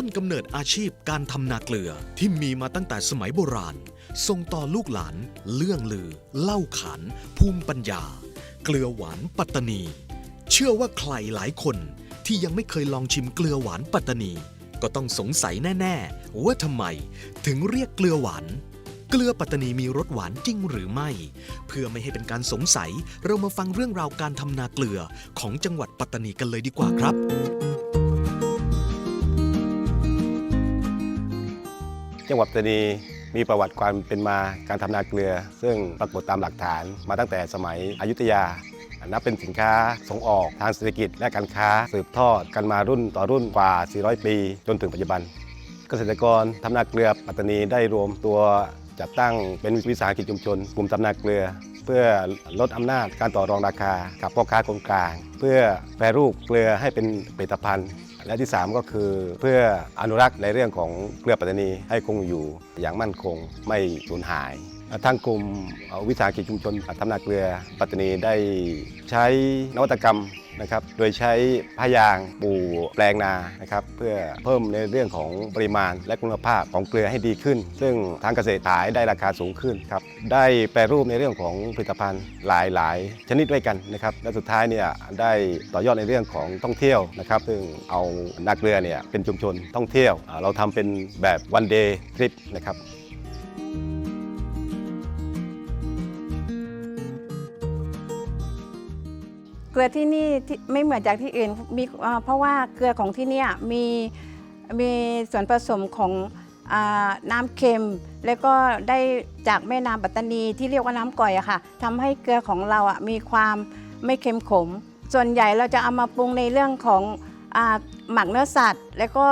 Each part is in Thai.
ต้นกำเนิดอาชีพการทำนาเกลือที่มีมาตั้งแต่สมัยโบราณ ส่งต่อลูกหลานเรื่องลือ เล่าขาน ภูมิปัญญา เกลือหวานปัตตานี เชื่อว่าใครหลายคนที่ยังไม่เคยลองชิมเกลือหวานปัตตานี ก็ต้องสงสัยแน่ ๆ ว่าทำไมถึงเรียกเกลือหวาน เกลือปัตตานีมีรสหวานจริงหรือไม่ เพื่อไม่ให้เป็นการสงสัย เรามาฟังเรื่องราวการทำนาเกลือของจังหวัดปัตตานีกันเลยดีกว่าครับ จังหวัดปัตตานีมีประวัติความเป็นมาการทำนาเกลือ ซึ่งปรากฏตามหลักฐานมาตั้งแต่สมัยอยุธยานับเป็นสินค้าส่งออกทางเศรษฐกิจและการค้าสืบทอดกันมารุ่นต่อรุ่นกว่า 400 ปี จนถึงปัจจุบัน เกษตรกรทำนาเกลือปัตตานีได้รวมตัวจัดตั้งเป็นวิสาหกิจชุมชนกลุ่มทำนาเกลือ เพื่อลดอำนาจการต่อรองราคากับพ่อค้าคนกลาง เพื่อแปรรูปเกลือให้เป็นผลิตภัณฑ์ และที่ 3 ก็คือเพื่ออนุรักษ์ในเรื่องของเกลือปัตตานีให้คงอยู่อย่างมั่นคงไม่สูญหายทางกลุ่มวิสาหกิจชุมชนทำนาเกลือปัตตานีได้ใช้นวัตกรรม นะครับ โดยใช้พายางปูแปลงนานะครับเพื่อเพิ่มในเรื่องของปริมาณและคุณภาพของเกลือให้ดีขึ้น ซึ่งทางเกษตรขายได้ราคาสูงขึ้นครับได้แปรรูปในเรื่องของผลิตภัณฑ์หลายหลายๆชนิดด้วยกันนะครับและสุดท้ายเนี่ยได้ต่อยอดในเรื่องของท่องเที่ยวนะครับ ซึ่งเอานาเกลือเนี่ยเป็นชุมชนท่องเที่ยว เราทำเป็นแบบวันเดย์ทริปนะครับ เกลือที่นี่ที่ไม่เหมือนจากที่อื่นมีอ่าเพราะว่าเกลือของที่เนี่ยมีมีส่วนผสมของอาน้ำเค็ม แล้วก็ได้จากแม่น้ำปัตตานีที่เรียกว่าน้ำก่อยอะค่ะทำให้เกลือของเราอะมีความไม่เค็มขม ส่วนใหญ่เราจะเอามาปรุงในเรื่องของอาหมักเนื้อสัตว์ แล้วก็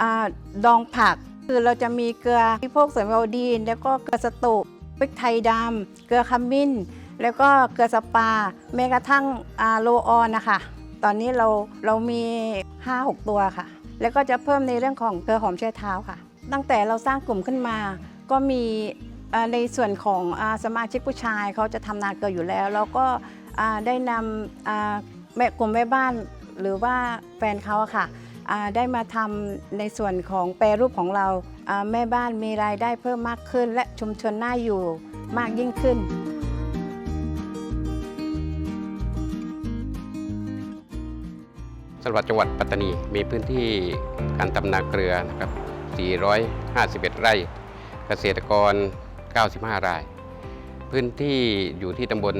อาดองผัก คือเราจะมีเกลือที่พวกส่วนโอดีน แล้วก็เกลือสตูพริกไทยดำเกลือขมิ้น แล้วก็เกลือสปาแม้กระทั่งอาโลออนนะคะตอนนี้เราเรามี 5-6 ตัวค่ะ แล้วก็จะเพิ่มในเรื่องของเกลือหอมเชยเท้าค่ะ ตั้งแต่เราสร้างกลุ่มขึ้นมา ก็มีในส่วนของอสมาชิกผู้ชายเขาจะทำนาเกลืออยู่แล้ว แล้วก็ได้นำแม่กลุ่มแม่บ้านหรือว่าแฟนเขาค่ะได้มาทำในส่วนของแปรรูปของเราอ่าแม่บ้านมีรายได้เพิ่มมากขึ้น และชุมชนน่าอยู่มากยิ่งขึ้น สำหรับจังหวัดปัตตานีมีพื้นที่การทำนาเกลือนะครับ 451 ไร่ เกษตรกร 95 ราย พื้นที่อยู่ที่ตำบล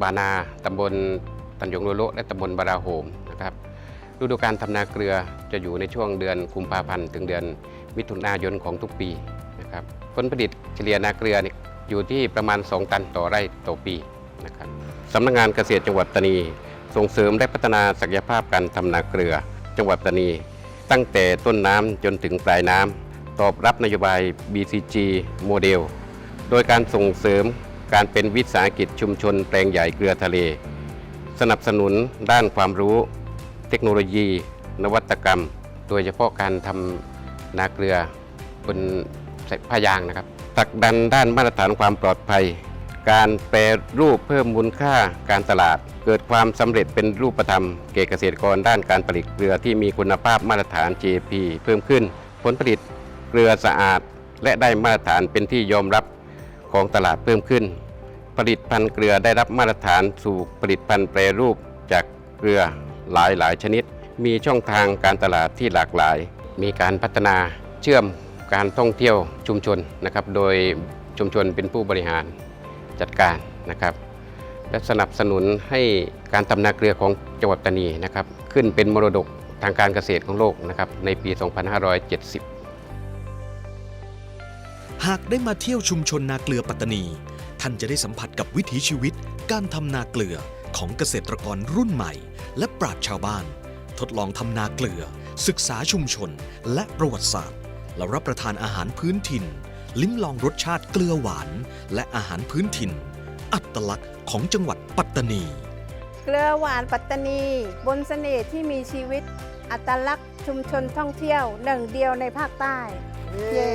บานา ตำบลตันยงโลโลและตำบลบาราโฮมนะครับฤดูการทำนาเกลือจะอยู่ในช่วงเดือนกุมภาพันธ์ถึงเดือนมิถุนายนของทุกปีนะครับผลผลิตเฉลี่ยนาเกลืออยู่ที่ประมาณ 2 ตันต่อไร่ต่อปีนะครับสำนักงานเกษตรจังหวัดปัตตานี ส่งเสริมและพัฒนาศักยภาพการทำนาเกลือ จังหวัดปัตตานี ตั้งแต่ต้นน้ำจนถึงปลายน้ำตอบรับนโยบาย BCG โมเดล โดยการส่งเสริมการเป็นวิสาหกิจชุมชนแปลงใหญ่เกลือทะเล สนับสนุนด้านความรู้ เทคโนโลยี นวัตกรรม โดยเฉพาะการทำนาเกลือบนผ้ายางนะครับผลักดันด้านมาตรฐานความปลอดภัย การแปรรูปเพิ่มมูลค่าการตลาด เกิดความสำเร็จเป็นรูปธรรมแก่เกษตรกรด้านการผลิตเกลือที่มีคุณภาพมาตรฐาน GAP เพิ่มขึ้น ผลผลิตเกลือสะอาด และได้มาตรฐานเป็นที่ยอมรับของตลาดเพิ่มขึ้น ผลิตภัณฑ์เกลือได้รับมาตรฐานสู่ผลิตภัณฑ์แปรรูปจากเกลือหลายหลายชนิด มีช่องทางการตลาดที่หลากหลาย มีการพัฒนาเชื่อมการท่องเที่ยวชุมชนนะครับ โดยชุมชนเป็นผู้บริหาร จัดการนะครับ และสนับสนุนให้การทำนาเกลือของจังหวัดปัตตานีนะครับ ขึ้นเป็นมรดกทางการเกษตรของโลกนะครับในปี 2570 หากได้มาเที่ยวชุมชนนาเกลือปัตตานี ท่านจะได้สัมผัสกับวิถีชีวิต การทำนาเกลือของเกษตรกรรุ่นใหม่ และปราชญ์ชาวบ้าน ทดลองทำนาเกลือ ศึกษาชุมชน และประวัติศาสตร์ และรับประทานอาหารพื้นถิ่น ลิ้มลองรสชาติเกลือหวาน และอาหารพื้นถิ่น อัตลักษณ์ของจังหวัดปัตตานี เกลือหวานปัตตานี บนเสน่ห์ที่มีชีวิต อัตลักษณ์ชุมชนท่องเที่ยวหนึ่งเดียวในภาคใต้ เย้